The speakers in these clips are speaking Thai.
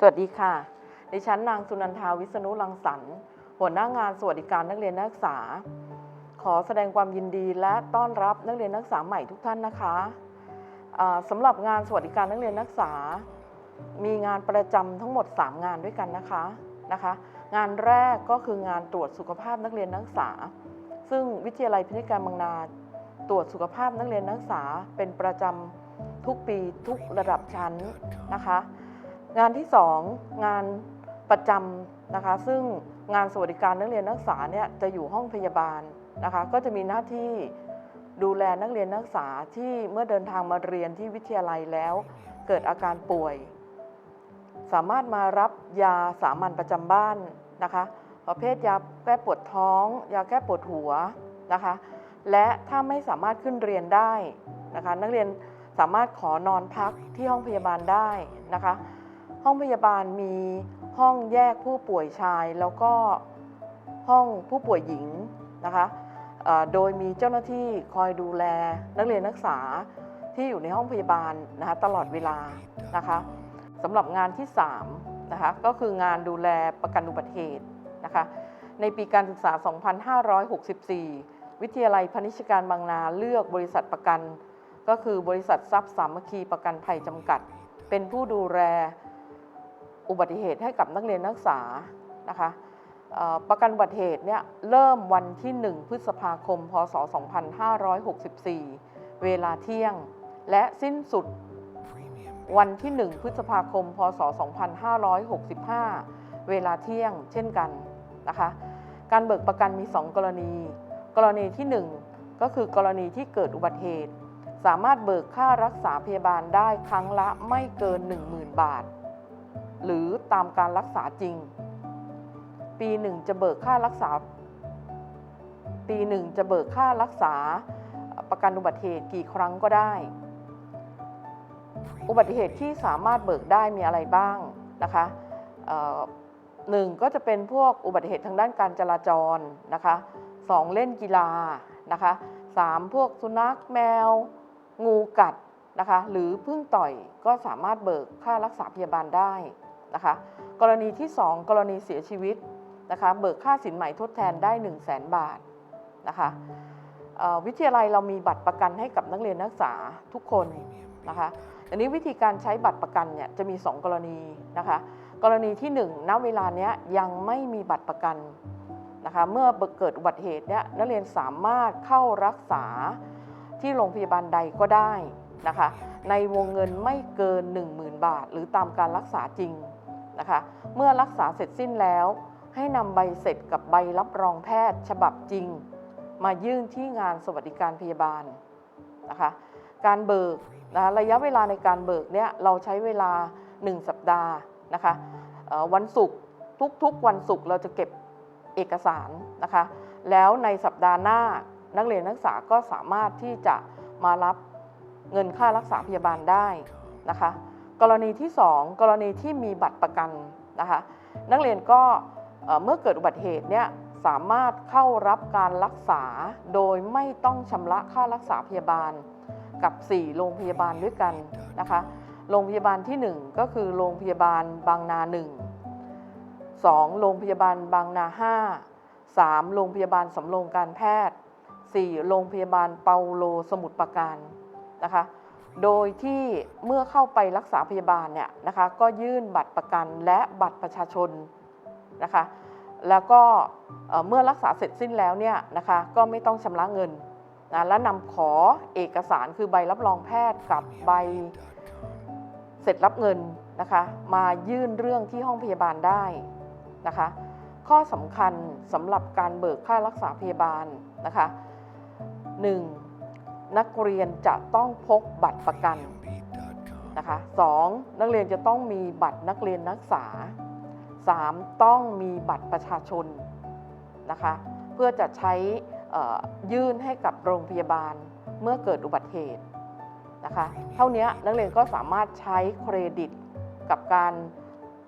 สวัสดีค่ะ ดิฉันนางสุนันทาวิษณุรังสรรค์หัวหน้างานสวัสดิการนักเรียนนักศึกษา ขอแสดงความยินดีและต้อนรับนักเรียนนักศึกษาใหม่ทุกท่านนะคะอ่าสำหรับงานสวัสดิการนักเรียนนักศึกษา มีงานประจำทั้งหมด 3 งานด้วยกันนะคะนะคะ งานแรกก็คืองานตรวจสุขภาพนักเรียนนักศึกษา ซึ่งวิทยาลัยพินิการบางนา ตรวจสุขภาพนักเรียนนักศึกษาเป็นประจำทุกปีทุกระดับชั้นนะคะ งานที่ 2 งานประจำนะคะ ซึ่งงานสวัสดิการนักเรียนนักศึกษาเนี่ยจะอยู่ห้องพยาบาลนะคะ ก็จะมีหน้าที่ดูแลนักเรียนนักศึกษาที่เมื่อเดินทางมาเรียนที่วิทยาลัยแล้ว เกิดอาการป่วย สามารถมารับยาสามัญประจำบ้านนะคะประเภทยาแก้ปวดท้อง ยาแก้ปวดหัวนะคะ และถ้าไม่สามารถขึ้นเรียนได้นะคะ นักเรียนสามารถขอนอนพักที่ห้องพยาบาลได้นะคะ ห้องพยาบาลมีห้องแยกผู้ป่วยชาย แล้วก็ห้องผู้ป่วยหญิงนะคะโดยมีเจ้าหน้าที่คอยดูแลนักเรียนนักศึกษาที่อยู่ในห้องพยาบาลนะคะตลอดเวลานะคะสำหรับงานที่3นะคะก็คืองานดูแลประกันอุบัติเหตุนะคะในปีการศึกษา 2564 วิทยาลัยพาณิชการบางนาเลือกบริษัทประกัน ก็คือบริษัททรัพย์สามัคคีประกันภัยจำกัด เป็นผู้ดูแล อุบัติเหตุให้กับนักเรียนนักศึกษานะคะประกันอุบัติเหตุเนี่ยเริ่มวันที่ 1 พฤษภาคม พศ 2564 เวลาเที่ยง และสิ้นสุดวันที่ 1 พฤษภาคม พศ 2565 เวลาเที่ยงเช่นกันนะคะ การเบิกประกันมี 2 กรณี กรณีที่ 1 ก็คือกรณีที่เกิดอุบัติเหตุ สามารถเบิกค่ารักษาพยาบาลได้ครั้งละไม่เกิน 10,000 บาท หรือตามการรักษาจริง ปีหนึ่งจะเบิกค่ารักษา ปีหนึ่งจะเบิกค่ารักษาประกันอุบัติเหตุกี่ครั้งก็ได้ อุบัติเหตุที่สามารถเบิกได้มีอะไรบ้างนะคะหนึ่งก็จะเป็นพวกอุบัติเหตุทางด้านการจราจรนะคะสองเล่นกีฬานะคะสามพวกสุนัขแมว งูกัดนะคะหรือพึ่งต่อยก็สามารถเบิกค่ารักษาพยาบาลได้ นะคะกรณีที่ 2 กรณีเสียชีวิตนะคะเบิกค่าสินใหม่ทดแทนได้ 1 0 0 0 0แบาทนะคะวิทยาลัยเรามีบัตรประกันให้กับนักเรียนนักศึกษาทุกคนนะคะอันนี้วิธีการใช้บัตรประกันเนี่ยจะมี 2 กรณีนะคะกรณีที่ 1 ณเวลาเนี้ยยังไม่มีบัตรประกันนะคะเมื่อเกิดอุบัติเหตุเนี่ยนักเรียนสามารถเข้ารักษาที่โรงพยาบาลใดก็ได้นะคะในวงเงินไม่เกิน 10,000 บาท หรือตามการรักษาจริง นะคะ เมื่อรักษาเสร็จสิ้นแล้ว ให้นำใบเสร็จกับใบรับรองแพทย์ฉบับจริง มายื่นที่งานสวัสดิการพยาบาลนะคะการเบิกนะระยะเวลาในการเบิกเนี่ยเราใช้เวลา 1 สัปดาห์นะคะวันศุกร์ทุกๆ วันศุกร์เราจะเก็บเอกสารนะคะ แล้วในสัปดาห์หน้านักเรียนนักศึกษาก็สามารถที่จะมารับเงินค่ารักษาพยาบาลได้นะคะ กรณีที่ 2 กรณีที่มีบัตรประกันนะคะนักเรียนก็เมื่อเกิดอุบัติเหตุเนี่ยสามารถเข้ารับการรักษาโดยไม่ต้องชำระค่ารักษาพยาบาลกับ 4 โรงพยาบาลด้วยกันนะคะ โรงพยาบาลที่ 1 ก็คือโรงพยาบาลบางนา 1 2 โรงพยาบาลบางนา 5 3 โรงพยาบาลสำโรงการแพทย์ 4 โรงพยาบาลเปาโลสมุทรปราการนะคะ โดยที่เมื่อเข้าไปรักษาพยาบาลเนี่ยนะคะก็ยื่นบัตรประกันและบัตรประชาชนนะคะแล้วก็เมื่อรักษาเสร็จสิ้นแล้วเนี่ยนะคะก็ไม่ต้องชำระเงินนะและนำขอเอกสารคือใบรับรองแพทย์กับใบเสร็จรับเงินนะคะมายื่นเรื่องที่ห้องพยาบาลได้นะคะ ข้อสำคัญสำหรับการเบิกค่ารักษาพยาบาลนะคะ 1. นักเรียนจะต้องพกบัตรประกันนะคะ 2. นักเรียนจะต้องมีบัตรนักเรียนนักศึกษา 3. ต้องมีบัตรประชาชนนะคะเพื่อจะใช้ยื่นให้กับโรงพยาบาลเมื่อเกิดอุบัติเหตุนะคะเท่านี้นักเรียนก็สามารถใช้เครดิตกับการ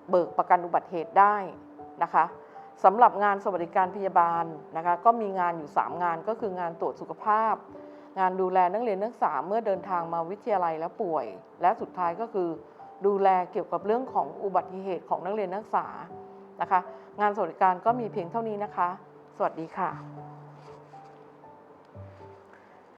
เบิกประกันอุบัติเหตุได้นะคะสำหรับงานสวัสดิการพยาบาลนะคะก็มีงานอยู่ 3 งานก็คืองานตรวจสุขภาพ งานดูแลนักเรียนนักศึกษาเมื่อเดินทางมาวิทยาลัยแล้วป่วย และสุดท้ายก็คือ ดูแลเกี่ยวกับเรื่องของอุบัติเหตุของนักเรียนนักศึกษานะคะ งานสวัสดิการก็มีเพียงเท่านี้นะคะ สวัสดีค่ะ